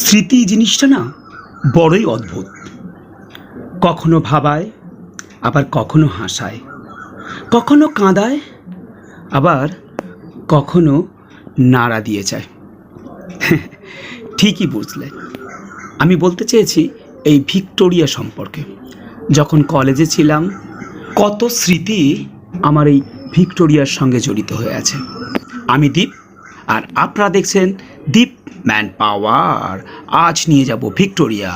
স্মৃতি জিনিসটা না বড়ই অদ্ভুত। কখনো ভাবায়, আবার কখনো হাসায়। কখনো কাঁদায়, আবার কখনো নাড়া দিয়ে যায়। ঠিকই বুঝলে। আমি বলতে চেয়েছি এই ভিক্টোরিয়া সম্পর্কে। যখন কলেজে ছিলাম, কত স্মৃতি আমার এই ভিক্টোরিয়ার সঙ্গে জড়িত হয়ে আছে। আমি দীপ, আর আপনারা দেখছেন দীপ ম্যান পাওয়ার আজ নিয়ে যাব ভিক্টোরিয়া।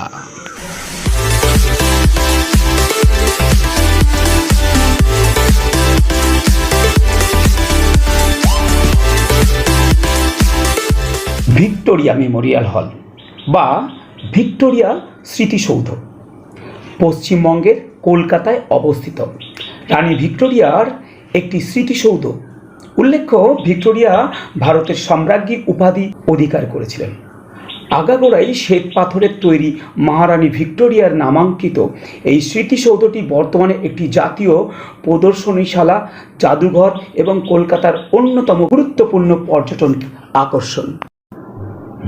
ভিক্টোরিয়া মেমোরিয়াল হল বা ভিক্টোরিয়া স্মৃতিসৌধ। পশ্চিমবঙ্গের কলকাতায় অবস্থিত। রানী ভিক্টোরিয়ার একটি স্মৃতিসৌধ উল্লেখ্য, ভিক্টোরিয়া ভারতের সম্রাজ্ঞী উপাধি অধিকার করেছিলেন। আগাগোড়াই শ্বেত পাথরের তৈরি মহারানী ভিক্টোরিয়ার নামাঙ্কিত এই স্মৃতিসৌধটি বর্তমানে একটি জাতীয় প্রদর্শনীশালা, জাদুঘর এবং কলকাতার অন্যতম গুরুত্বপূর্ণ পর্যটন আকর্ষণ।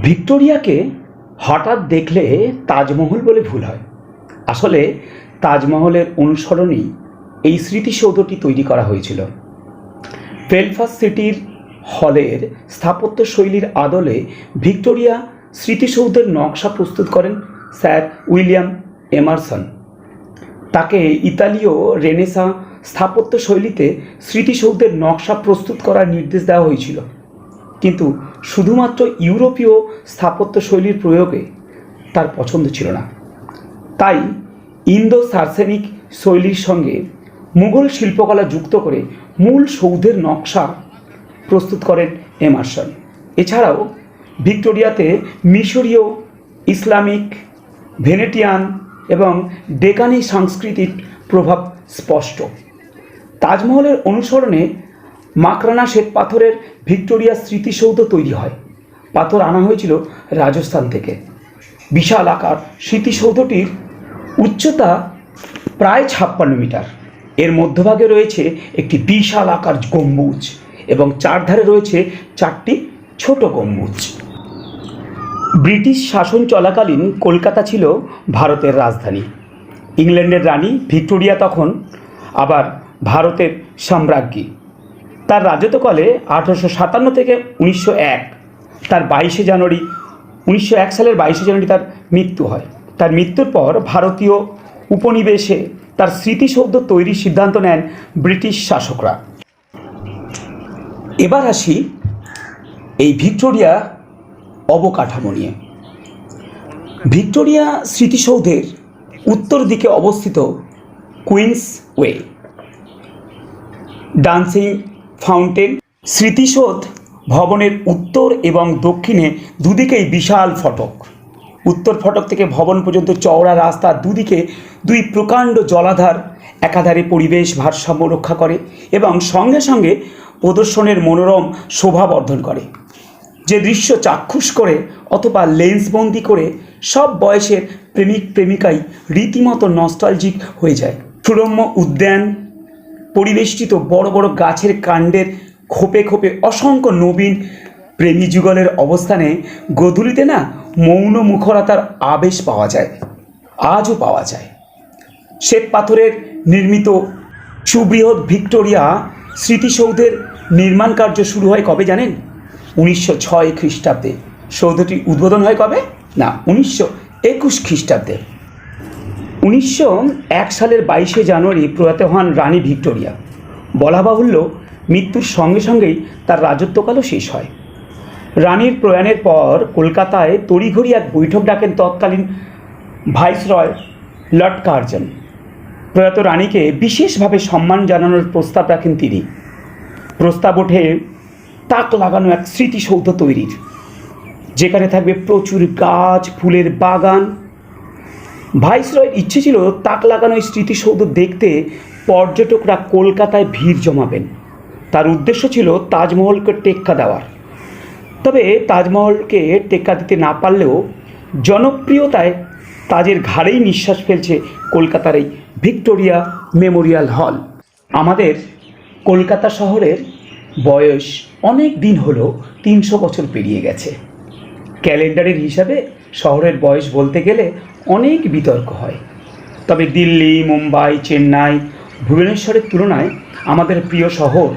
ভিক্টোরিয়াকে হঠাৎ দেখলে তাজমহল বলে ভুল হয়। আসলে তাজমহলের অনুসরণেই এই স্মৃতিসৌধটি তৈরি করা হয়েছিল। বেলফাস্ট সিটির হলের স্থাপত্য শৈলীর আদলে ভিক্টোরিয়া স্মৃতিসৌধের নকশা প্রস্তুত করেন স্যার উইলিয়াম এমারসন। তাকে ইতালীয় রেনেসা স্থাপত্য শৈলীতে স্মৃতিসৌধের নকশা প্রস্তুত করার নির্দেশ দেওয়া হয়েছিল। কিন্তু শুধুমাত্র ইউরোপীয় স্থাপত্য শৈলীর প্রয়োগে তার পছন্দ ছিল না। তাই ইন্দো সার্সেনিক শৈলীর সঙ্গে মুঘল শিল্পকলা যুক্ত করে মূল সৌধের নকশা প্রস্তুত করেন এমারসন এছাড়াও ভিক্টোরিয়াতে মিশরীয়, ইসলামিক, ভেনেটিয়ান এবং ডেকানি সংস্কৃতির প্রভাব স্পষ্ট। তাজমহলের অনুসরণে মাকরানা শ্বেত পাথরের ভিক্টোরিয়া স্মৃতিসৌধ তৈরি হয়। পাথর আনা হয়েছিল রাজস্থান থেকে। বিশাল আকার স্মৃতিসৌধটির উচ্চতা প্রায় ছাপ্পান্ন মিটার। এর মধ্যভাগে রয়েছে একটি বিশাল আকার গম্বুজ এবং চারধারে রয়েছে চারটি ছোট গম্বুজ। ব্রিটিশ শাসন চলাকালীন কলকাতা ছিল ভারতের রাজধানী। ইংল্যান্ডের রানী ভিক্টোরিয়া তখন আবার ভারতের সম্রাজ্ঞী। তার রাজত্বকালে আঠারোশো সাতান্ন থেকে উনিশশো এক, তার বাইশে জানুয়ারি, উনিশশো এক সালের বাইশে জানুয়ারি তার মৃত্যু হয়। তার মৃত্যুর পর ভারতীয় উপনিবেশে তার স্মৃতিসৌধ তৈরির সিদ্ধান্ত নেন ব্রিটিশ শাসকরা। এবার আসি এই ভিক্টোরিয়া অবকাঠামো নিয়ে। ভিক্টোরিয়া স্মৃতিসৌধের উত্তর দিকে অবস্থিত কুইন্স ওয়ে। ডান্সিং ফাউন্টেন স্মৃতিসৌধ ভবনের উত্তর এবং দক্ষিণে দুদিকেই বিশাল ফটক। উত্তর ফটক থেকে ভবন পর্যন্ত চওড়া রাস্তা দুদিকে দুই প্রকাণ্ড জলাধার, একাধারে পরিবেশ ভারসাম্য রক্ষা করে এবং সঙ্গে সঙ্গে প্রদর্শনের মনোরম শোভা বর্ধন করে। যে দৃশ্য চাক্ষুষ করে অথবা লেন্সবন্দি করে সব বয়সের প্রেমিক প্রেমিকাই রীতিমতো নস্টালজিক হয়ে যায়। সুরম্য উদ্যান, পরিবেষ্টিত বড় বড় গাছের কাণ্ডের খোপে খোপে অসংখ্য নবীন প্রেমী যুগলের অবস্থানে গধূলিতে না মৌন মুখরতার আবেশ পাওয়া যায়, আজও পাওয়া যায়। শ্বেত পাথরের নির্মিত সুবৃহৎ ভিক্টোরিয়া স্মৃতিসৌধের নির্মাণ কার্য শুরু হয় কবে জানেন? উনিশশো ছয় খ্রিস্টাব্দে। সৌধটি উদ্বোধন হয় কবে? না, উনিশশো একুশ খ্রিস্টাব্দে। উনিশশো এক সালের বাইশে জানুয়ারি প্রয়াত হন রানী ভিক্টোরিয়া। বলা বাহুল্য মৃত্যুর সঙ্গে সঙ্গেই তার রাজত্বকালও শেষ হয়। রানীর প্রয়াণের পর কলকাতায় তড়িঘড়ি এক বৈঠক ডাকেন তৎকালীন ভাইসরয় লর্ড কার্জন। প্রয়াত রানীকে বিশেষভাবে সম্মান জানানোর প্রস্তাব রাখেন তিনি। প্রস্তাব ওঠে তাক লাগানো এক স্মৃতিসৌধ তৈরির, যেখানে থাকবে প্রচুর গাছ, ফুলের বাগান। ভাইসরয়ের ইচ্ছে ছিল তাক লাগানো এই স্মৃতিসৌধ দেখতে পর্যটকরা কলকাতায় ভিড় জমাবেন। তার উদ্দেশ্য ছিল তাজমহলকে টেক্কা দেওয়ার। তবে তাজমহলকে টেক্কা দিতে না পারলেও জনপ্রিয়তায় তাজের ঘাড়েই নিঃশ্বাস ফেলছে কলকাতার এই ভিক্টোরিয়া মেমোরিয়াল হল। আমাদের কলকাতা শহরের বয়স অনেক দিন হলো তিনশো বছর পেরিয়ে গেছে। ক্যালেন্ডারের হিসাবে শহরের বয়স বলতে গেলে অনেক বিতর্ক হয়। তবে দিল্লি, মুম্বাই, চেন্নাই, ভুবনেশ্বরের তুলনায় আমাদের প্রিয় শহর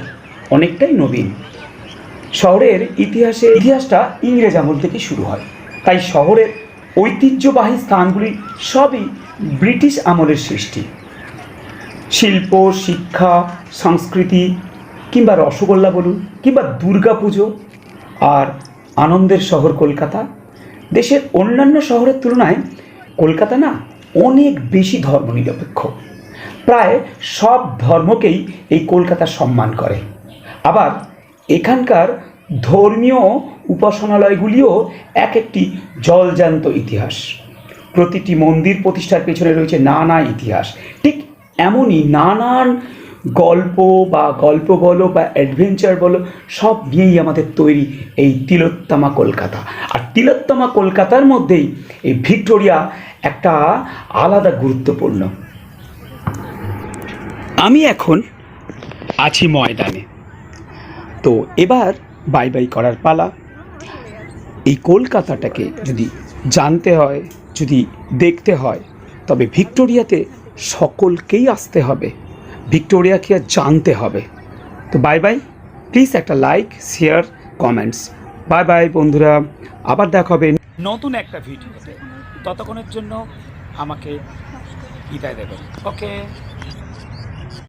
অনেকটাই নবীন। শহরের ইতিহাসে ইতিহাসটা ইংরেজ আমল থেকে শুরু হয়। তাই শহরের ঐতিহ্যবাহী স্থানগুলি সবই ব্রিটিশ আমলের সৃষ্টি। শিল্প, শিক্ষা, সংস্কৃতি কিংবা রসগোল্লা বলুন কিংবা দুর্গা পুজো আর আনন্দের শহর কলকাতা দেশের অন্যান্য শহরের তুলনায় কলকাতা না অনেক বেশি ধর্মনিরপেক্ষ। প্রায় সব ধর্মকেই এই কলকাতা সম্মান করে। আবার এখানকার ধর্মীয় উপাসনালয়গুলিও এক একটি জলজান্ত ইতিহাস। প্রতিটি মন্দির প্রতিষ্ঠার পেছনে রয়েছে নানা ইতিহাস। ঠিক এমনই নানান গল্প বা গল্প বলো বা অ্যাডভেঞ্চার বলো, সব নিয়েই আমাদের তৈরি এই তিলোত্তমা কলকাতা। আর তিলোত্তমা কলকাতার মধ্যেই এই ভিক্টোরিয়া একটা আলাদা গুরুত্বপূর্ণ। আমি এখন আছি ময়দানে। তো এবার বাই বাই করার পালা। এই কলকাতাটাকে যদি জানতে হয়, যদি দেখতে হয়, তবে ভিক্টোরিয়াতে সকলকেই আসতে হবে। ভিক্টোরিয়াকে জানতে হবে। তো বাই বাই প্লিজ একটা like share comments bye bye বন্ধুরা। আবার দেখা হবে নতুন একটা ভিডিওতে। ততক্ষণের জন্য আমাকে বিদায় দেবেন। ওকে